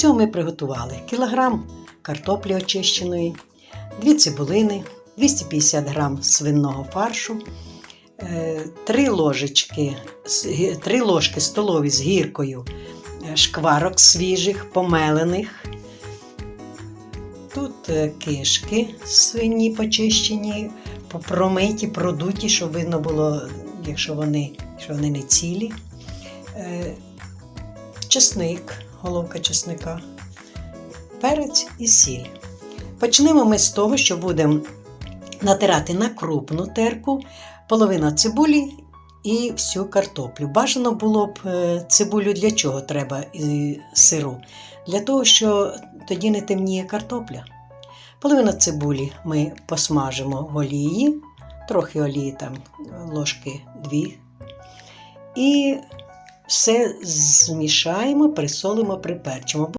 цього ми приготували кілограм картоплі очищеної, 2 цибулини, 250 грам свинного фаршу, 3 ложечки, з 3 ложки столові з гіркою е, шкварок свіжих, помелених. Тут е, кишки свині почищені, промиті, продуті, щоб видно було, якщо вони, що вони не цілі. Е, Чесник, головка чесника, перець і сіль. Почнемо ми з того, що будемо натирати на крупну терку половина цибулі і всю картоплю. Бажано було б е, цибулю для чого треба і сиру? Для того, що тоді не темніє картопля. Половина цибулі ми посмажимо в олії, трохи олії, там ложки дві. І все змішаємо, присолимо, приперчимо.